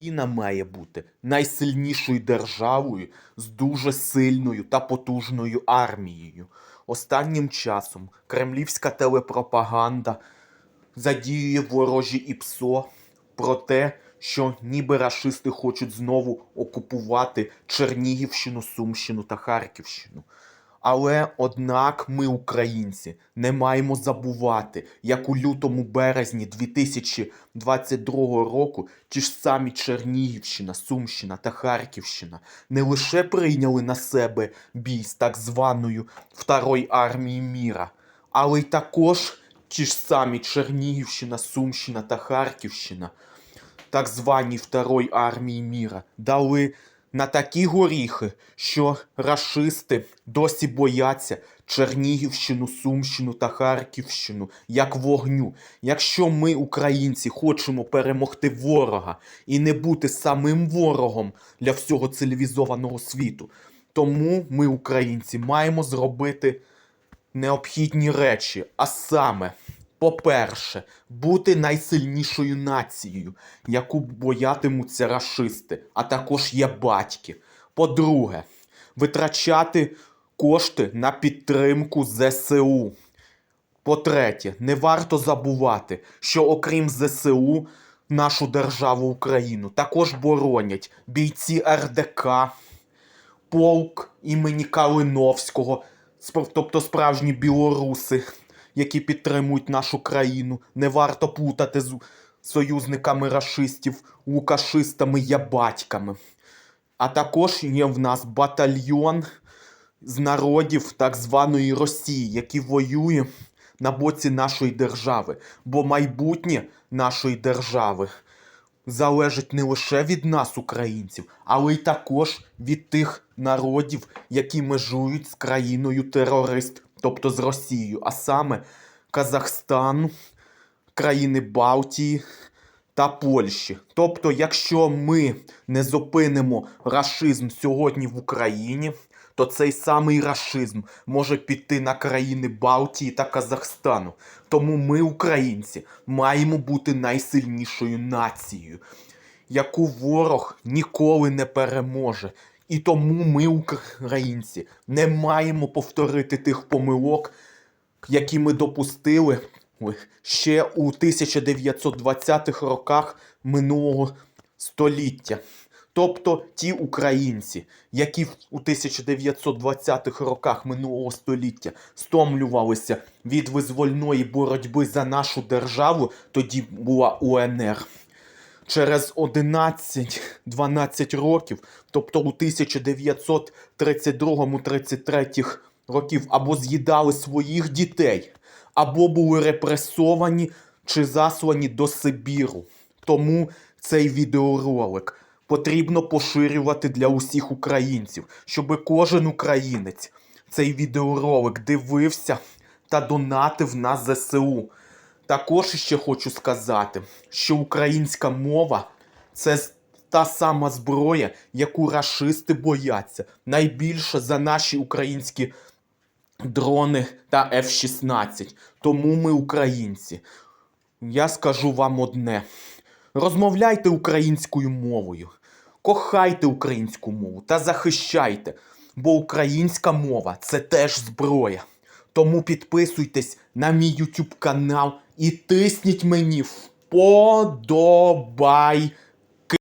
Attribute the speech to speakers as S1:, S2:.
S1: Україна має бути найсильнішою державою з дуже сильною та потужною армією. Останнім часом кремлівська телепропаганда задіює ворожі ІПСО про те, що ніби рашисти хочуть знову окупувати Чернігівщину, Сумщину та Харківщину. Але однак ми, українці, не маємо забувати, як у лютому березні 2022 року ті ж самі Чернігівщина, Сумщина та Харківщина не лише прийняли на себе бій з так званою Второї армії міра, але й також ті ж самі Чернігівщина, Сумщина та Харківщина так званій Второї армії міра дали на такі горіхи, що рашисти досі бояться Чернігівщину, Сумщину та Харківщину як вогню. Якщо ми, українці, хочемо перемогти ворога і не бути самим ворогом для всього цивілізованого світу, тому ми, українці, маємо зробити необхідні речі, а саме. По-перше, бути найсильнішою нацією, яку боятимуться рашисти, а також є батьки. По-друге, витрачати кошти на підтримку ЗСУ. По-третє, не варто забувати, що окрім ЗСУ, нашу державу Україну також боронять бійці РДК, полк імені Калиновського, тобто справжні білоруси, які підтримують нашу країну. Не варто плутати з союзниками рашистів, лукашистами я батьками. А також є в нас батальйон з народів так званої Росії, які воює на боці нашої держави. Бо майбутнє нашої держави залежить не лише від нас, українців, але й також від тих народів, які межують з країною терорист, тобто з Росією, а саме Казахстану, країни Балтії та Польщі. Тобто, якщо ми не зупинимо рашизм сьогодні в Україні, то цей самий рашизм може піти на країни Балтії та Казахстану. Тому ми, українці, маємо бути найсильнішою нацією, яку ворог ніколи не переможе. І тому ми, українці, не маємо повторити тих помилок, які ми допустили ще у 1920-х роках минулого століття. Тобто ті українці, які у 1920-х роках минулого століття стомлювалися від визвольної боротьби за нашу державу, тоді була УНР. Через 11-12 років, тобто у 1932-33 років, або з'їдали своїх дітей, або були репресовані чи заслані до Сибіру. Тому цей відеоролик потрібно поширювати для усіх українців, щоб кожен українець цей відеоролик дивився та донатив на ЗСУ. Також ще хочу сказати, що українська мова це та сама зброя, яку рашисти бояться найбільше за наші українські дрони та F-16. Тому ми українці. Я скажу вам одне: розмовляйте українською мовою, кохайте українську мову та захищайте, бо українська мова це теж зброя. Тому підписуйтесь на мій YouTube канал і тисніть мені вподобайки.